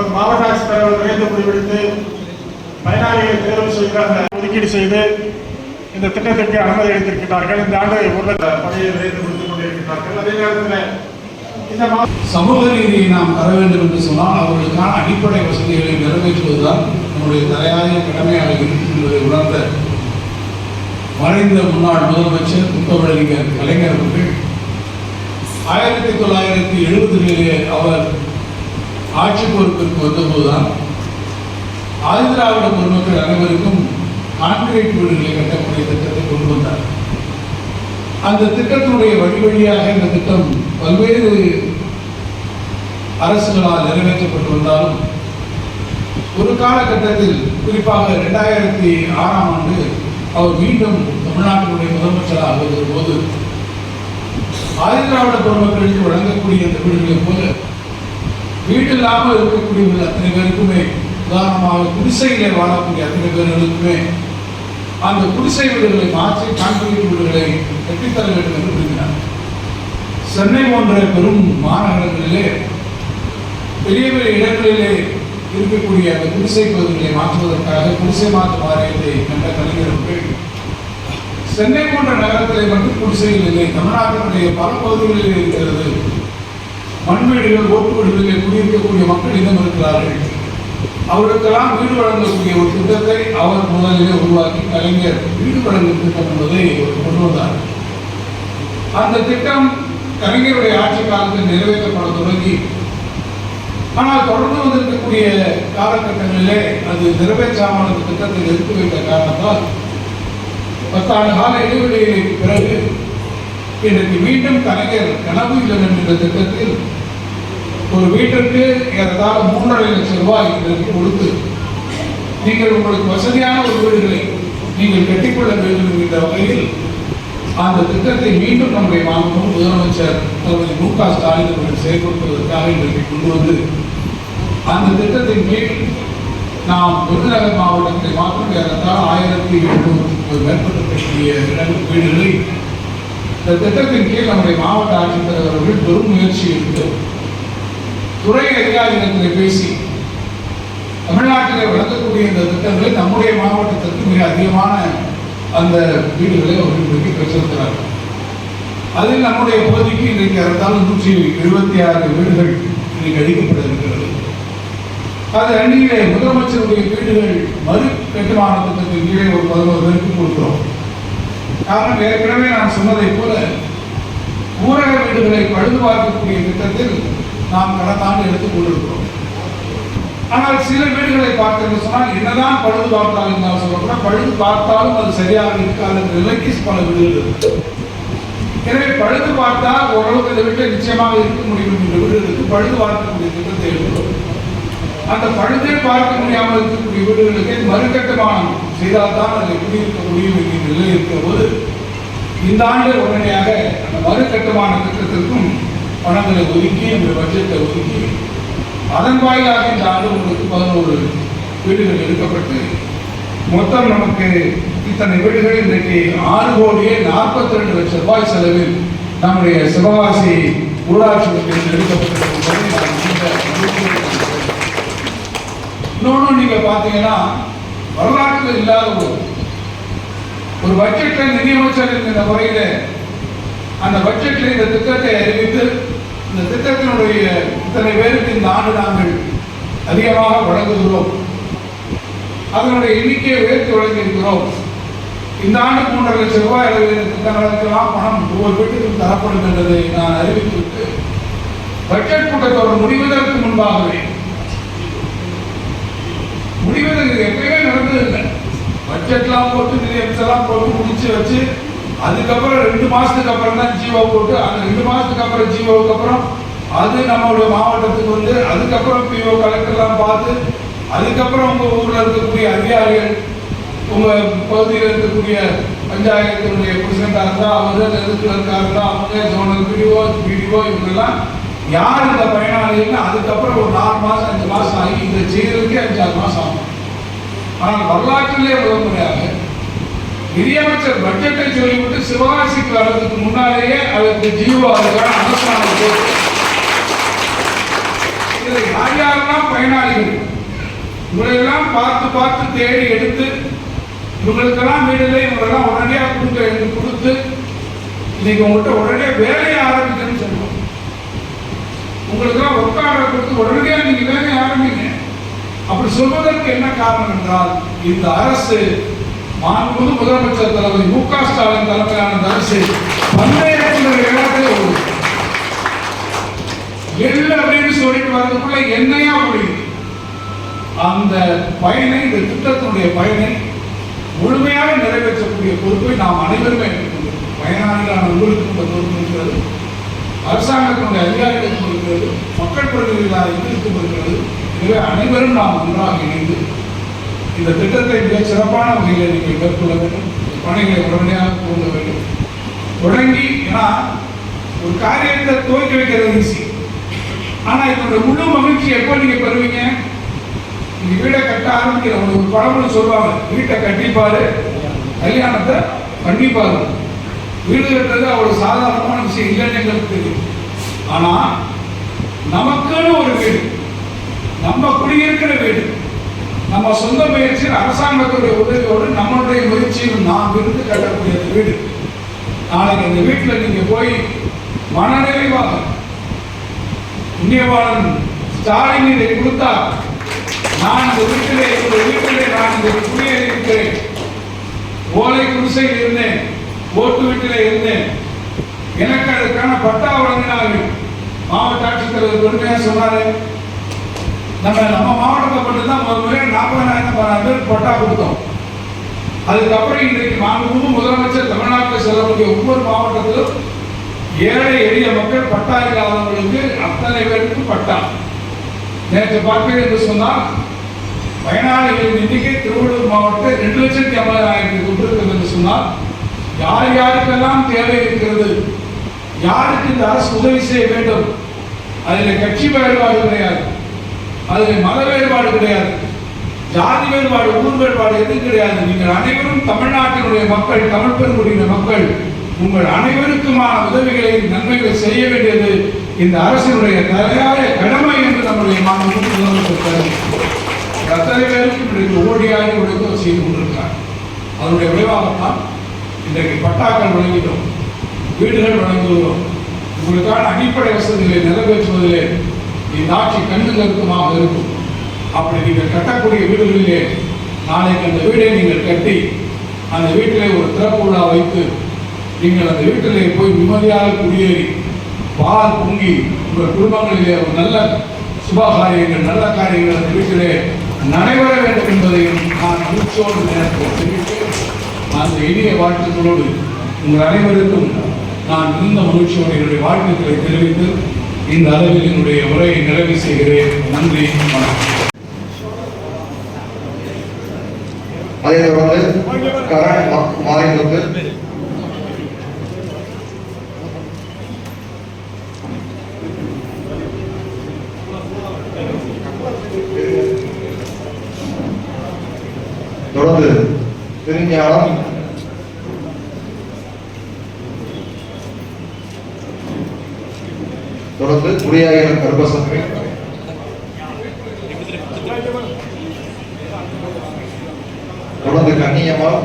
நமது மாவட்ட ஆட்சித்தலைவர் விரைந்து முடிவெடுத்து பயனாளிகளை தேர்வு செய்கிறாங்க ஒதுக்கீடு செய்து இந்த திட்டத்திற்கு அனுமதி அளித்திருக்கிறார்கள் இந்த ஆண்டு உள்ள பணியை விரைந்து முடித்துக் கொண்டிருக்கிறார்கள் அதே நேரத்தில் இந்த சமூக நீதியை நாம் தர வேண்டும் என்று சொன்னால் அவர்களுக்கான அடிப்படை வசதிகளை நிறைவேற்றுவதுதான் நம்முடைய தலையாய கடமையாக இருக்கும் என்பதை உணர்ந்த மறைந்த முன்னாள் முதலமைச்சர் முத்தமிழறிஞர் கலைஞர் அவர்கள் ஆயிரத்தி தொள்ளாயிரத்தி எழுபதுகளிலே அவர் ஆட்சி பொறுப்பிற்கு வந்தபோதுதான் ஆதிதிராவிட பொதுமக்கள் அனைவருக்கும் கான்கிரீட் வீடுகளை கட்டக்கூடிய திட்டத்தை கொண்டு வந்தார். அந்த திட்டத்தினுடைய வழி வழியாக இந்த திட்டம் பல்வேறு அரசுகளால் நிறைவேற்றப்பட்டு வந்தாலும் ஒரு காலகட்டத்தில் குறிப்பாக ரெண்டாயிரத்தி ஆறாம் ஆண்டு அவர் மீண்டும் தமிழ்நாட்டினுடைய முதலமைச்சராக வருகிற போது ஆதிதிராவிட பொதுமக்களுக்கு வழங்கக்கூடிய அந்த வீடுகளைப் போல வீடு இல்லாமல் இருக்கக்கூடிய அத்தனை பேருக்குமே உதாரணமாக குடிசையிலே வாழக்கூடிய அத்தனை பேர்களுக்குமே அந்த குடிசை வீடுகளை மாற்றி கான்கிரீட் வீடுகளை கட்டித்தர வேண்டும் என்று விரும்பினார். சென்னை போன்ற பெரும் மாநகரங்களிலே பெரிய பெரிய இடங்களிலே இருக்கக்கூடிய அந்த குடிசை பகுதிகளை மாற்றுவதற்காக குடிசை மாற்று வாரியத்தை கண்ட கலைஞர்கள் சென்னை போன்ற நகரத்திலே மட்டும் குடிசைகள் இல்லை தமிழ்நாட்டினுடைய பல பகுதிகளில் இருக்கிறது. மண்வீடுகள் ஓட்டு வீடுகளிலே குடியிருக்கக்கூடிய மக்கள் இன்னும் இருக்கிறார்கள் அவர்களுக்கெல்லாம் வீடு வழங்கக்கூடிய ஒரு திட்டத்தை அவர் முதலிலே உருவாக்கி கலைஞர் வீடு வழங்கும் திட்டம் என்பதை கொண்டு வந்தார். அந்த திட்டம் கலைஞருடைய ஆட்சி காலத்தில் நிறைவேற்றப்பட தொடங்கி ஆனால் தொடர்ந்து வந்திருக்கக்கூடிய காலகட்டங்களிலே அது நிறைவேற்றாமல் அந்த திட்டத்தை நிறுத்தி வைத்த காரணத்தால் பத்தாண்டு கால இடைவெளியை பிறகு இன்றைக்கு மீண்டும் கலைஞர் கனவு இல்லம் என்கிற திட்டத்தில் ஒரு வீட்டிற்கு ஏறத்தாழ மூன்றரை லட்சம் ரூபாய் கொடுத்து நீங்கள் உங்களுக்கு வசதியான ஒரு வீடுகளை நீங்கள் கட்டிக்கொள்ள வேண்டும் என்கின்ற வகையில் அந்த திட்டத்தை மீண்டும் நம்முடைய மாண்பு முதலமைச்சர் தளபதி மு க ஸ்டாலின் அவர்கள் செயல்படுத்துவதற்காக இன்றைக்கு கொண்டு வந்து அந்த திட்டத்தின் கீழ் நாம் விருதுநகர் மாவட்டத்தை மாற்றம் ஏறத்தாழ ஆயிரத்தி எண்ணூறு மேற்பட்ட வீடுகளை இந்த திட்டத்தின் கீழ் நம்முடைய மாவட்ட ஆட்சித்தலைவர் அவர்கள் பெரும் முயற்சி எடுத்து துறை அதிகாரிகளிடத்தில் பேசி தமிழ்நாட்டிலே வழங்கக்கூடிய இந்த திட்டங்களை நம்முடைய மாவட்டத்திற்கு மிக அதிகமான அந்த வீடுகளை அவர்கள் இன்றைக்கு பெற்றிருக்கிறார்கள். அதில் நம்முடைய பகுதிக்கு இன்றைக்கு அறுத்தாலும் நூற்றி எழுபத்தி ஆறு வீடுகள் இன்றைக்கு அளிக்கப்பட இருக்கிறது. அது அன்னியிலே முதலமைச்சருடைய வீடுகள் மறு கட்டுமான திட்டத்தின் கீழே ஒரு பதினோரு பேருக்கு கொடுக்கிறோம். காரணம் ஏற்கனவே நான் சொன்னதைப் போல ஊரக வீடுகளை பழுது பார்க்கக்கூடிய திட்டத்தில் நாம் கடந்த ஆண்டு எடுத்துக் கொண்டிருக்கிறோம். ஆனால் சில வீடுகளை பார்த்தீங்கன்னு சொன்னால் என்னதான் பழுது பார்த்தாலும் இருந்தாலும் சொல்லக்கூட பழுது பார்த்தாலும் அது சரியாக இருக்காது நிலைக்கு பல வீடுகள் இருக்கு. எனவே பழுது பார்த்தால் ஓரளவுக்கு இந்த வீட்டில் நிச்சயமாக இருக்க முடியும் என்ற வீடுகளுக்கு பழுது பார்க்கக்கூடிய திட்டத்தை எடுக்கிறோம். அந்த பழுதே பார்க்க முடியாமல் இருக்கக்கூடிய வீடுகளுக்கு மறுகட்டுமானம் செய்தால்தான் அதில் குடியிருக்க முடியும் என்கிற நிலை இருக்கிற போது இந்த ஆண்டு உடனடியாக அந்த மறுகட்டுமான திட்டத்திற்கும் பணங்களை ஒதுக்கி இந்த பட்ஜெட்டை ஒதுக்கி அதன் வாயிலாக இந்த ஆண்டு உங்களுக்கு பதினோரு வீடுகள் எடுக்கப்பட்டு மொத்தம் நமக்கு இத்தனை வீடுகள் இன்றைக்கு ஆறு கோடியே நாற்பத்தி ரெண்டு லட்சம் ரூபாய் செலவில் நம்முடைய சிவகாசி ஊராட்சி ஒன்றியத்தில் எடுக்கப்பட்டிருக்கும் என்பதை நான் மிகுந்த மகிழ்ச்சியோடு தெரிவிக்கிறேன். இன்னொன்று நீங்கள் பார்த்தீங்கன்னா வரலாற்றில் இல்லாத ஒரு ஒரு பட்ஜெட்டில் நிதியமைச்சர் என்கிற முறையில் அந்த பட்ஜெட்டில் இந்த திட்டத்தை அறிவித்து இந்த திட்டத்தினுடைய இத்தனை பேருக்கு இந்த ஆண்டு நாங்கள் அதிகமாக வழங்குகிறோம். அதனுடைய எண்ணிக்கையை உயர்த்தி வழங்கியிருக்கிறோம். இந்த ஆண்டு மூன்றரை லட்சம் ரூபாய் அளவில் திட்டங்களுக்கெல்லாம் பணம் ஒவ்வொரு வீட்டுக்கும் தரப்படும் என்பதை நான் அறிவித்துவிட்டு பட்ஜெட் கூட்டத்தொடர் முடிவதற்கு முன்பாகவே முடிவதற்கு எப்பயுமே நடந்தது இல்லை பட்ஜெட்லாம் போட்டு எல்லாம் போட்டு முடிச்சு வச்சு அதுக்கப்புறம் ரெண்டு மாதத்துக்கு அப்புறம் தான் ஜீவோ போட்டு அந்த ரெண்டு மாதத்துக்கு அப்புறம் ஜீவோவுக்கு அப்புறம் அது நம்மளுடைய மாவட்டத்துக்கு வந்து அதுக்கப்புறம் பிஓ கலெக்டர்லாம் பார்த்து அதுக்கப்புறம் உங்கள் ஊரில் இருக்கக்கூடிய அதிகாரிகள் உங்கள் பகுதியில் இருக்கக்கூடிய பஞ்சாயத்தினுடைய பிரசிடண்டாக இருந்தால் அவங்க எதிர்த்துல இருக்காருந்தா அவங்க ஜோனல் பிடிஓ பிடிஓ இவங்கெல்லாம் யார் இந்த பயனாளிகள் அதுக்கப்புறம் ஒரு நாலு மாதம் அஞ்சு மாதம் ஆகி இதை செய்கிறதுக்கே அஞ்சாறு மாதம் ஆகும். ஆனால் வரலாற்றிலே முதல் முறையாக நிதியமைச்சர் பட்ஜெட்டை சொல்லிவிட்டு சிவகாசிக்கு வர்றதுக்கு முன்னாலேயே அதற்கு ஜீவோ அதுக்கான அனுஷ்டானம் இதில் யார் யாரெல்லாம் பயனாளிகள்? இவங்களெல்லாம் பார்த்து பார்த்து தேடி எடுத்து இவங்களுக்கெல்லாம் வீடுல இவங்களெல்லாம் உடனடியாக கொடுக்க என்று கொடுத்து இன்னைக்கு உங்கள்கிட்ட உடனே வேலையை ஆரம்பிக்கணும்னு சொல்லுவோம் உங்களுக்கெல்லாம் ஒர்க் ஆர்டர் கொடுத்து உடனடியாக நீங்க வேலையை ஆரம்பிங்க. அப்படி சொல்வதற்கு என்ன காரணம் என்றால் இந்த அரசு மாண்புமிகு முதலமைச்சர் தலைவர் மு க ஸ்டாலின் தலைமையிலான இந்த அரசு பந்தயத்தினுடைய எள்ளு அப்படின்னு சொல்லிட்டு வரதுக்குள்ள என்னையா முடியுது? அந்த பயனை இந்த திட்டத்தினுடைய பயனை முழுமையாக நிறைவேற்றக்கூடிய பொறுப்பை நாம் அனைவருமே பயனாளிகளான உங்களுக்கு இந்த பொறுப்பு இருக்கிறது. அரசாங்கத்தினுடைய அதிகாரிகளுக்கும் இருக்கிறது மக்கள் பிரதிநிதிகளாக எங்களுக்கும் இருக்கிறது எனவே அனைவரும் நாம் ஒன்றாக இணைந்து இந்த திட்டத்தை மிக சிறப்பான வகையில் நீங்கள் மேற்கொள்ள வேண்டும். பணிகளை உடனடியாக தூங்க வேண்டும். தொடங்கி ஏன்னா ஒரு காரியத்தை துவக்கி வைக்கிறது ஈஸி ஆனால் இதனுடைய முழு மகிழ்ச்சி எப்போ நீங்கள் பெறுவீங்க? நீங்க வீடை கட்ட ஆரம்பிக்கிற ஒரு பழமொழி சொல்லுவாங்க. வீட்டை கட்டிப்பாரு கல்யாணத்தை பண்ணிப்பாரு. வீடு கட்டுறது அவ்வளோ சாதாரணமான விஷயம் இல்லைன்னு எங்களுக்கு தெரியும். ஆனால் நமக்குன்னு ஒரு வீடு நம்ம குடியிருக்கிற வீடு நம்ம சொந்த முயற்சியில் அரசாங்கத்துடைய உதவியோடு நம்மளுடைய முயற்சியில் நாம் இருந்து கட்டக்கூடிய அந்த வீடு. நாளைக்கு அந்த வீட்டில் நீங்கள் போய் மனநிறைவாக புண்ணியவாளன் ஸ்டாலின் இதை கொடுத்தா நான் இந்த வீட்டிலே இந்த வீட்டிலே நான் இந்த குடியிருக்கிறேன் ஓலை குடிசையில் இருந்தேன். ஓட்டு வீட்டில் இருந்தேன். எனக்கு அதற்கான பட்டா வழங்கினார்கள். மாவட்ட ஆட்சித்தலைவர் பெருமையாக சொன்னாரு? நம்ம நம்ம மாவட்டத்தை மட்டும்தான் தான் முறை நாற்பதாயிரம் பேர் பட்டா கொடுத்தோம். அதுக்கப்புறம் இன்றைக்கு மாண்புமிகு முதலமைச்சர் தமிழ்நாட்டில் செல்லக்கூடிய ஒவ்வொரு மாவட்டத்திலும் ஏழை எளிய மக்கள் பட்டா இல்லாதவர்களுக்கு அத்தனை பேருக்கு பட்டா. நேற்று பார்க்கிறேன் என்று சொன்னால் பயனாளிகளின் எண்ணிக்கை திருவள்ளூர் மாவட்டத்தில் ரெண்டு லட்சத்தி ஐம்பதாயிரத்துக்கு கொண்டிருக்கிறது என்று சொன்னால் யார் யாருக்கெல்லாம் தேவை இருக்கிறது? யாருக்கு இந்த அரசு உதவி செய்ய வேண்டும்? அதில் கட்சி வேறுபாடு கிடையாது. அதில் மத வேறுபாடு கிடையாது. ஜாதி வேறுபாடு ஊர் வேறுபாடு எதுவும் கிடையாது. நீங்கள் அனைவரும் தமிழ்நாட்டினுடைய மக்கள் தமிழ் பெருங்குடியின மக்கள் உங்கள் அனைவருக்குமான உதவிகளை நன்மைகளை செய்ய வேண்டியது இந்த அரசினுடைய தலையாய கடமை என்று நம்முடைய மாநில முதலமைச்சர் அத்தனை பேருக்கு இன்றைக்கு ஓடியாடி உழைத்து செய்து கொண்டிருக்கிறார். அதனுடைய விளைவாகத்தான் இன்றைக்கு பட்டாக்கள் வழங்கிட்டோம் வீடுகள் வழங்குகிறோம். உங்களுக்கான அடிப்படை வசதிகளை நிறைவேற்றுவதிலே இந்த ஆட்சி கண்ணு கருத்துமாக இருக்கும். அப்படி நீங்கள் கட்டக்கூடிய வீடுகளிலே நாளைக்கு அந்த வீடை நீங்கள் கட்டி அந்த வீட்டிலே ஒரு திறப்பு விழா வைத்து நீங்கள் அந்த வீட்டிலே போய் நிம்மதியாக குடியேறி பால் பொங்கி உங்கள் குடும்பங்களிலே ஒரு நல்ல சுப காரியங்கள் நல்ல காரியங்கள் அந்த வீட்டிலே நடைபெற வேண்டும் என்பதையும் நான் மகிழ்ச்சியோடு நேரத்தில் தெரிவித்து அந்த இனிய வாழ்த்துக்களோடு உங்கள் அனைவருக்கும் நான் மிகுந்த மகிழ்ச்சியோடு என்னுடைய வாழ்த்துக்களை தெரிவித்து இந்த அளவில் என்னுடைய உரையை நிறைவு செய்கிறேன். நன்றி வணக்கம். அதைத் தொடர்ந்து கரண் தொடர்ந்து திருஞானம். தொடர்ந்து குடியாயிரம் கருப்பசாமி. தொடர்ந்து கண்ணியமாக